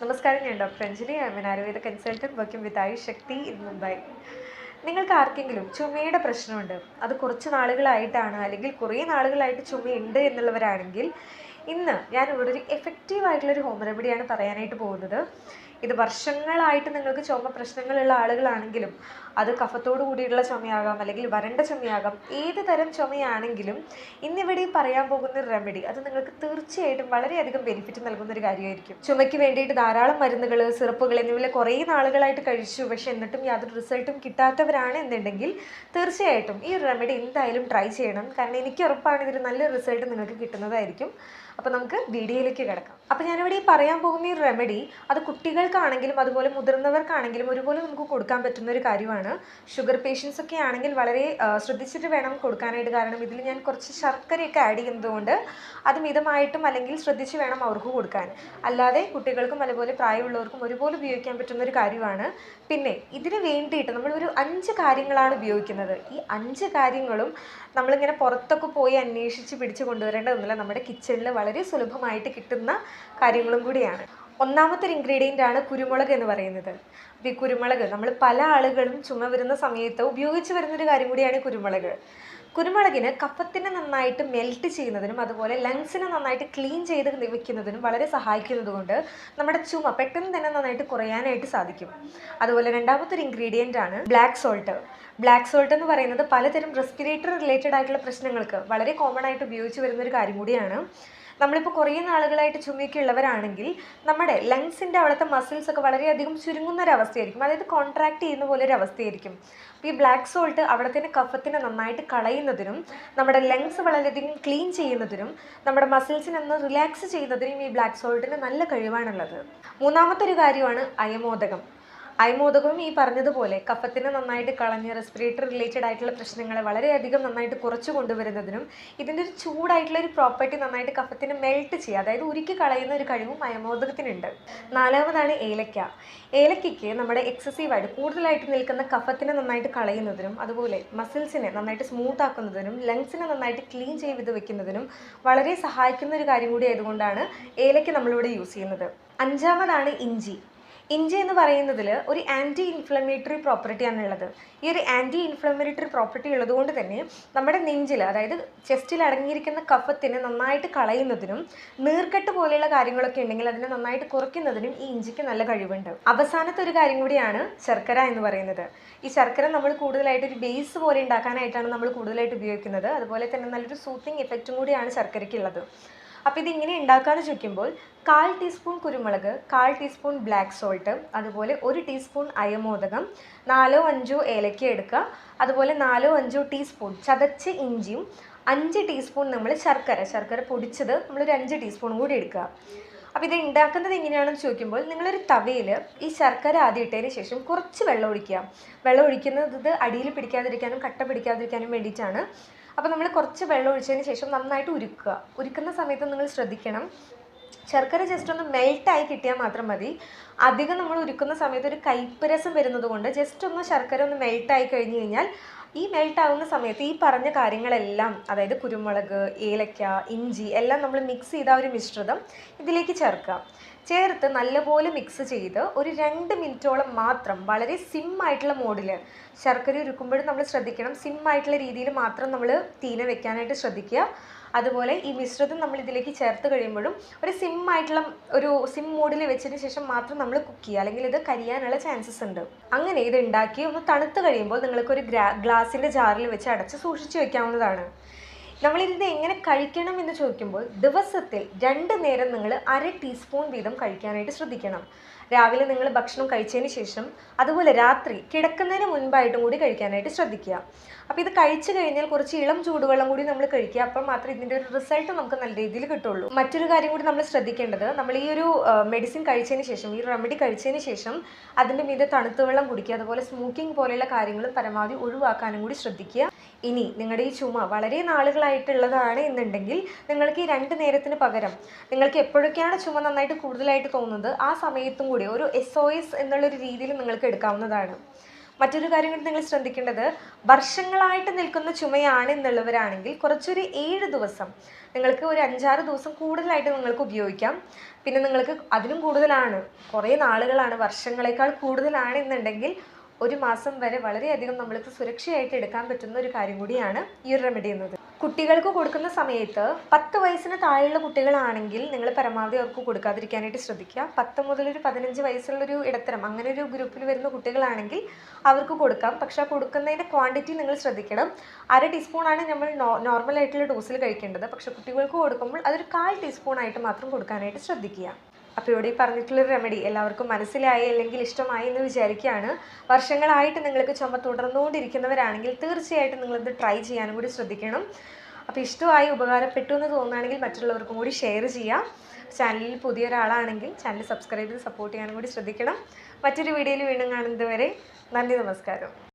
നമസ്കാരം ഞാൻ doctor Anjali. I an Ayurveda consultant working with Ayush Shakti in Mumbai നിങ്ങൾക്ക് ആർക്കെങ്കിലും ചുമയുടെ പ്രശ്നമുണ്ട് അത് കുറച്ച് നാളുകളായിട്ടാണ് അല്ലെങ്കിൽ കുറേ നാളുകളായിട്ട് ചുമയുണ്ട് എന്നുള്ളവരാണെങ്കിൽ ഇന്ന് ഞാൻ ഇവിടെ ഒരു എഫക്റ്റീവ് ആയിട്ടുള്ളൊരു ഹോം റെമഡിയാണ് പറയാനായിട്ട് പോകുന്നത്. ഇത് വർഷങ്ങളായിട്ട് നിങ്ങൾക്ക് ചുമ പ്രശ്നങ്ങളുള്ള ആളുകളാണെങ്കിലും അത് കഫത്തോട് കൂടിയിട്ടുള്ള ചുമയാകാം അല്ലെങ്കിൽ വരണ്ട ചുമയാകാം ഏത് തരം ചുമയാണെങ്കിലും ഇന്നിവിടെ പറയാൻ പോകുന്ന റെമഡി അത് നിങ്ങൾക്ക് തീർച്ചയായിട്ടും വളരെയധികം ബെനിഫിറ്റ് നൽകുന്ന ഒരു കാര്യമായിരിക്കും. ചുമയ്ക്ക് വേണ്ടിയിട്ട് ധാരാളം മരുന്നുകൾ സിറപ്പുകൾ എന്നിവയിൽ കുറേ നാളുകളായിട്ട് കഴിച്ചു. പക്ഷേ എന്നിട്ടും യാതൊരു റിസൾട്ടും കിട്ടാത്തവരാണ് എന്നുണ്ടെങ്കിൽ തീർച്ചയായിട്ടും ഈ റെമഡി എന്തായാലും ട്രൈ ചെയ്യണം. കാരണം എനിക്ക് ഉറപ്പാണ് ഇതൊരു നല്ല റിസൾട്ട് നിങ്ങൾക്ക് കിട്ടുന്നതായിരിക്കും. അപ്പോൾ നമുക്ക് വീഡിയോയിലേക്ക് കിടക്കാം. അപ്പോൾ ഞാനിവിടെ ഈ പറയാൻ പോകുന്ന ഈ റെമഡി അത് കുട്ടികൾക്കാണെങ്കിലും അതുപോലെ മുതിർന്നവർക്കാണെങ്കിലും ഒരുപോലെ നമുക്ക് കൊടുക്കാൻ പറ്റുന്ന ഒരു കാര്യമാണ്. ഷുഗർ പേഷ്യൻസ് ഒക്കെ ആണെങ്കിൽ വളരെ ശ്രദ്ധിച്ചിട്ട് വേണം കൊടുക്കാനായിട്ട്. കാരണം ഇതിൽ ഞാൻ കുറച്ച് ശർക്കരയൊക്കെ ആഡ് ചെയ്യുന്നതുകൊണ്ട് അത് മിതമായിട്ടും അല്ലെങ്കിൽ ശ്രദ്ധിച്ച് വേണം അവർക്ക് കൊടുക്കാൻ. അല്ലാതെ കുട്ടികൾക്കും അതുപോലെ പ്രായമുള്ളവർക്കും ഒരുപോലെ ഉപയോഗിക്കാൻ പറ്റുന്ന ഒരു കാര്യമാണ്. പിന്നെ ഇതിന് വേണ്ടിയിട്ട് നമ്മൾ ഒരു അഞ്ച് കാര്യങ്ങളാണ് ഉപയോഗിക്കുന്നത്. ഈ അഞ്ച് കാര്യങ്ങളും നമ്മളിങ്ങനെ പുറത്തൊക്കെ പോയി അന്വേഷിച്ച് പിടിച്ച് കൊണ്ടുവരേണ്ടതൊന്നുമില്ല. നമ്മുടെ കിച്ചണിൽ വളരെ സുലഭമായിട്ട് കിട്ടുന്ന കാര്യങ്ങളും കൂടിയാണ്. ഒന്നാമത്തെ ഒരു ഇൻഗ്രീഡിയന്റ് ആണ് കുരുമുളക് എന്ന് പറയുന്നത്. അപ്പോൾ ഈ കുരുമുളക് നമ്മൾ പല ആളുകളും ചുമ വരുന്ന സമയത്ത് ഉപയോഗിച്ച് വരുന്നൊരു കാര്യം കൂടിയാണ് കുരുമുളക്. കുരുമുളകിന് കഫത്തിനെ നന്നായിട്ട് മെൽറ്റ് ചെയ്യുന്നതിനും അതുപോലെ ലങ്സിനെ നന്നായിട്ട് ക്ലീൻ ചെയ്ത് വെക്കുന്നതിനും വളരെ സഹായിക്കുന്നതുകൊണ്ട് നമ്മുടെ ചുമ പെട്ടെന്ന് തന്നെ നന്നായിട്ട് കുറയാനായിട്ട് സാധിക്കും. അതുപോലെ രണ്ടാമത്തെ ഒരു ഇൻഗ്രീഡിയന്റ് ആണ് ബ്ലാക്ക് സോൾട്ട് ബ്ലാക്ക് സോൾട്ട് എന്ന് പറയുന്നത് പലതരം റെസ്പിറേറ്ററി റിലേറ്റഡ് ആയിട്ടുള്ള പ്രശ്നങ്ങൾക്ക് വളരെ കോമൺ ആയിട്ട് ഉപയോഗിച്ച് വരുന്ന ഒരു കാര്യം കൂടിയാണ്. നമ്മളിപ്പോൾ കുറേ നാളുകളായിട്ട് ചുമയൊക്കെ ഉള്ളവരാണെങ്കിൽ നമ്മുടെ ലങ്സിന്റെ അവിടുത്തെ മസിൽസ് ഒക്കെ വളരെയധികം ചുരുങ്ങുന്ന ഒരു അവസ്ഥയായിരിക്കും അതായത് കോൺട്രാക്ട് ചെയ്യുന്ന പോലെ ഒരു അവസ്ഥയായിരിക്കും അപ്പോൾ ഈ ബ്ലാക്ക് സോൾട്ട് അവിടത്തെ കഫത്തിനെ നന്നായിട്ട് കളയുന്നതിനും നമ്മുടെ ലങ്സ് വളരെയധികം ക്ലീൻ ചെയ്യുന്നതിനും നമ്മുടെ മസിൽസിനെ ഒന്ന് റിലാക്സ് ചെയ്യുന്നതിനും ഈ ബ്ലാക്ക് സോൾട്ടിന് നല്ല കഴിവാണുള്ളത്. മൂന്നാമത്തെ ഒരു കാര്യമാണ് അയമോദകം. അയമോദകവും ഈ പറഞ്ഞതുപോലെ കഫത്തിനെ നന്നായിട്ട് കളഞ്ഞ് റെസ്പിറേറ്ററി റിലേറ്റഡ് ആയിട്ടുള്ള പ്രശ്നങ്ങളെ വളരെയധികം നന്നായിട്ട് കുറച്ച് കൊണ്ടുവരുന്നതിനും ഇതിന്റെ ഒരു ചൂടായിട്ടുള്ള ഒരു പ്രോപ്പർട്ടി നന്നായിട്ട് കഫത്തിന് മെൽറ്റ് ചെയ്യുക. അതായത് ഉരുക്കി കളയുന്ന ഒരു കഴിവും അയമോദകത്തിനുണ്ട് നാലാമതാണ് ഏലക്ക. ഏലക്കയ്ക്ക് നമ്മുടെ എക്സസീവായിട്ട് കൂടുതലായിട്ട് നിൽക്കുന്ന കഫത്തിനെ നന്നായിട്ട് കളയുന്നതിനും അതുപോലെ മസിൽസിനെ നന്നായിട്ട് സ്മൂത്ത് ആക്കുന്നതിനും ലങ്സിനെ നന്നായിട്ട് ക്ലീൻ ചെയ്ത് വെക്കുന്നതിനും വളരെ സഹായിക്കുന്ന ഒരു കാര്യം കൂടി ആയതുകൊണ്ടാണ് ഏലക്ക നമ്മളിവിടെ യൂസ് ചെയ്യുന്നത്. അഞ്ചാമതാണ് ഇഞ്ചി. ഇഞ്ചി എന്ന് പറയുന്നതിൽ ഒരു ആന്റി ഇൻഫ്ലമേറ്ററി പ്രോപ്പർട്ടിയാണ് ഉള്ളത്. ഈ ഒരു ആന്റി ഇൻഫ്ലമേറ്ററി പ്രോപ്പർട്ടി ഉള്ളതുകൊണ്ട് തന്നെ നമ്മുടെ നെഞ്ചിൽ അതായത് ചെസ്റ്റിൽ അടങ്ങിയിരിക്കുന്ന കഫത്തിനെ നന്നായിട്ട് കളയുന്നതിനും നീർക്കെട്ട് പോലെയുള്ള കാര്യങ്ങളൊക്കെ ഉണ്ടെങ്കിൽ അതിനെ നന്നായിട്ട് കുറയ്ക്കുന്നതിനും ഈ ഇഞ്ചിക്ക് നല്ല കഴിവുണ്ട്. അവസാനത്തെ ഒരു കാര്യം കൂടിയാണ് ശർക്കര എന്ന് പറയുന്നത്. ഈ ശർക്കര നമ്മൾ കൂടുതലായിട്ട് ഒരു ബേസ് പോലെ ഉണ്ടാക്കാനായിട്ടാണ് നമ്മൾ കൂടുതലായിട്ട് ഉപയോഗിക്കുന്നത്. അതുപോലെ തന്നെ നല്ലൊരു സൂത്തിങ് എഫക്റ്റും കൂടിയാണ് ശർക്കരയ്ക്കുള്ളത് അപ്പോൾ ഇതിങ്ങനെ ഉണ്ടാക്കാമെന്ന് ചോദിക്കുമ്പോൾ കാൽ ടീസ്പൂൺ കുരുമുളക് കാൽ ടീസ്പൂൺ ബ്ലാക്ക് സോൾട്ട് അതുപോലെ ഒരു ടീസ്പൂൺ അയമോദകം നാലോ അഞ്ചോ ഏലക്ക എടുക്കുക അതുപോലെ നാലോ അഞ്ചോ ടീസ്പൂൺ ചതച്ച് ഇഞ്ചിയും അഞ്ച് ടീസ്പൂൺ നമ്മൾ ശർക്കര ശർക്കര പൊടിച്ചത് നമ്മളൊരു അഞ്ച് ടീസ്പൂൺ കൂടി എടുക്കുക. അപ്പോൾ ഇത് ഉണ്ടാക്കുന്നത് എങ്ങനെയാണെന്ന് ചോദിക്കുമ്പോൾ നിങ്ങളൊരു തവയിൽ ഈ ശർക്കര ആദ്യം ഇട്ടതിന് ശേഷം കുറച്ച് വെള്ളം ഒഴിക്കുക. വെള്ളം ഒഴിക്കുന്നത് അടിയിൽ പിടിക്കാതിരിക്കാനും കട്ട പിടിക്കാതിരിക്കാനും വേണ്ടിയിട്ടാണ്. അപ്പോൾ നമ്മൾ കുറച്ച് വെള്ളം ഒഴിച്ചതിന് ശേഷം നന്നായിട്ട് ഉരുക്കുക. ഉരുക്കുന്ന സമയത്ത് നിങ്ങൾ ശ്രദ്ധിക്കണം. ശർക്കര ജസ്റ്റ് ഒന്ന് മെൽട്ടായി കിട്ടിയാൽ മാത്രം മതി. അധികം നമ്മൾ ഉരുക്കുന്ന സമയത്ത് ഒരു കൈപ്പരസം രസം വരുന്നത് കൊണ്ട് ജസ്റ്റ് ഒന്ന് ശർക്കര ഒന്ന് മെൽട്ടായി കഴിഞ്ഞ് കഴിഞ്ഞാൽ ഈ മെൽട്ട് ആവുന്ന സമയത്ത് ഈ പറഞ്ഞ കാര്യങ്ങളെല്ലാം അതായത് കുരുമുളക് ഏലക്ക ഇഞ്ചി എല്ലാം നമ്മൾ മിക്സ് ചെയ്ത ഒരു മിശ്രിതം ഇതിലേക്ക് ചേർക്കുക. ചേർത്ത് നല്ലപോലെ മിക്സ് ചെയ്ത് ഒരു രണ്ട് മിനിറ്റോളം മാത്രം വളരെ സിം ആയിട്ടുള്ള മോഡിൽ ശർക്കര ഉരുക്കുമ്പോഴും നമ്മൾ ശ്രദ്ധിക്കണം. സിം ആയിട്ടുള്ള രീതിയിൽ മാത്രം നമ്മൾ തീന വെക്കാനായിട്ട് ശ്രദ്ധിക്കുക. അതുപോലെ ഈ മിശ്രിതം നമ്മൾ ഇതിലേക്ക് ചേർത്ത് കഴിയുമ്പോഴും ഒരു സിം ആയിട്ടുള്ള ഒരു സിം മോഡിൽ വെച്ചതിന് ശേഷം മാത്രം നമ്മൾ കുക്ക് ചെയ്യുക. അല്ലെങ്കിൽ ഇത് കരിയാനുള്ള ചാൻസസ് ഉണ്ട്. അങ്ങനെ ഇത് ഉണ്ടാക്കി ഒന്ന് തണുത്ത് കഴിയുമ്പോൾ നിങ്ങൾക്ക് ഒരു ഗ്രാ ഗ്ലാസിന്റെ ജാറിൽ വെച്ച് അടച്ച് സൂക്ഷിച്ച് വെക്കാവുന്നതാണ്. നമ്മളിത് എങ്ങനെ കഴിക്കണം എന്ന് ചോദിക്കുമ്പോൾ ദിവസത്തിൽ രണ്ട് നേരം നിങ്ങൾ അര ടീസ്പൂൺ വീതം കഴിക്കാനായിട്ട് ശ്രദ്ധിക്കണം. രാവിലെ നിങ്ങൾ ഭക്ഷണം കഴിച്ചതിന് ശേഷം അതുപോലെ രാത്രി കിടക്കുന്നതിന് മുൻപായിട്ടും കൂടി കഴിക്കാനായിട്ട് ശ്രദ്ധിക്കുക. അപ്പോൾ ഇത് കഴിച്ചു കഴിഞ്ഞാൽ കുറച്ച് ഇളം ചൂടുവെള്ളം കൂടി നമ്മൾ കഴിക്കുക. അപ്പം മാത്രമേ ഇതിന്റെ ഒരു റിസൾട്ട് നമുക്ക് നല്ല രീതിയിൽ കിട്ടുള്ളൂ. മറ്റൊരു കാര്യം കൂടി നമ്മൾ ശ്രദ്ധിക്കേണ്ടത് നമ്മൾ ഈ ഒരു മെഡിസിൻ കഴിച്ചതിന് ശേഷം ഈ റെമഡി കഴിച്ചതിന് ശേഷം അതിന്റെ മീതെ തണുത്ത വെള്ളം കുടിക്കുക അതുപോലെ സ്മോക്കിംഗ് പോലെയുള്ള കാര്യങ്ങളും പരമാവധി ഒഴിവാക്കാനും കൂടി ശ്രദ്ധിക്കുക. ഇനി നിങ്ങളുടെ ഈ ചുമ വളരെ നാളുകളായിട്ടുള്ളതാണ് എന്നുണ്ടെങ്കിൽ നിങ്ങൾക്ക് ഈ രണ്ട് നേരത്തിന് പകരം നിങ്ങൾക്ക് എപ്പോഴൊക്കെയാണ് ചുമ നന്നായിട്ട് കൂടുതലായിട്ട് തോന്നുന്നത് ആ സമയത്തും കൂടി ഒരു എസ് ഒ എസ് എന്നുള്ളൊരു രീതിയിൽ നിങ്ങൾക്ക് എടുക്കാവുന്നതാണ്. മറ്റൊരു കാര്യം കൂടി നിങ്ങൾ ശ്രദ്ധിക്കേണ്ടത് വർഷങ്ങളായിട്ട് നിൽക്കുന്ന ചുമയാണ് എന്നുള്ളവരാണെങ്കിൽ കുറച്ചൊരു ഏഴ് ദിവസം നിങ്ങൾക്ക് ഒരു അഞ്ചാറ് ദിവസം കൂടുതലായിട്ട് നിങ്ങൾക്ക് ഉപയോഗിക്കാം. പിന്നെ നിങ്ങൾക്ക് അതിലും കൂടുതലാണ് കുറേ നാളുകളാണ് വർഷങ്ങളെക്കാൾ കൂടുതലാണ് എന്നുണ്ടെങ്കിൽ ഒരു മാസം വരെ വളരെയധികം നമ്മൾക്ക് സുരക്ഷയായിട്ട് എടുക്കാൻ പറ്റുന്ന ഒരു കാര്യം കൂടിയാണ് ഈ ഒരു റെമഡി എന്നത്. കുട്ടികൾക്ക് കൊടുക്കുന്ന സമയത്ത് പത്ത് വയസ്സിന് താഴെയുള്ള കുട്ടികളാണെങ്കിൽ നിങ്ങൾ പരമാവധി അവർക്ക് കൊടുക്കാതിരിക്കാനായിട്ട് ശ്രദ്ധിക്കുക. പത്ത് മുതൽ ഒരു പതിനഞ്ച് വയസ്സുള്ളൊരു ഇടത്തരം അങ്ങനെ ഒരു ഗ്രൂപ്പിൽ വരുന്ന കുട്ടികളാണെങ്കിൽ അവർക്ക് കൊടുക്കാം. പക്ഷെ ആ കൊടുക്കുന്നതിന്റെ ക്വാണ്ടിറ്റി നിങ്ങൾ ശ്രദ്ധിക്കണം. അര ടീസ്പൂണാണ് നമ്മൾ നോർമൽ ആയിട്ടുള്ള ഡോസിൽ കഴിക്കേണ്ടത്. പക്ഷെ കുട്ടികൾക്ക് കൊടുക്കുമ്പോൾ അതൊരു കാൽ ടീസ്പൂൺ ആയിട്ട് മാത്രം കൊടുക്കാനായിട്ട് ശ്രദ്ധിക്കുക. അപ്പോൾ ഇവിടെ ഈ പറഞ്ഞിട്ടുള്ളൊരു റെമഡി എല്ലാവർക്കും മനസ്സിലായി അല്ലെങ്കിൽ ഇഷ്ടമായി എന്ന് വിചാരിക്കുകയാണ്. വർഷങ്ങളായിട്ട് നിങ്ങൾക്ക് ചുമ തുടർന്നുകൊണ്ടിരിക്കുന്നവരാണെങ്കിൽ തീർച്ചയായിട്ടും നിങ്ങളിത് ട്രൈ ചെയ്യാനും കൂടി ശ്രദ്ധിക്കണം. അപ്പോൾ ഇഷ്ടമായി ഉപകാരപ്പെട്ടു എന്ന് തോന്നുകയാണെങ്കിൽ മറ്റുള്ളവർക്കും കൂടി ഷെയർ ചെയ്യാം. ചാനലിൽ പുതിയ പുതിയൊരാളാണെങ്കിൽ ചാനൽ സബ്സ്ക്രൈബ് ചെയ്ത് സപ്പോർട്ട് ചെയ്യാനും കൂടി ശ്രദ്ധിക്കണം. മറ്റൊരു വീഡിയോയിൽ വീണ്ടും കാണുന്നത് വരെ നന്ദി നമസ്കാരം.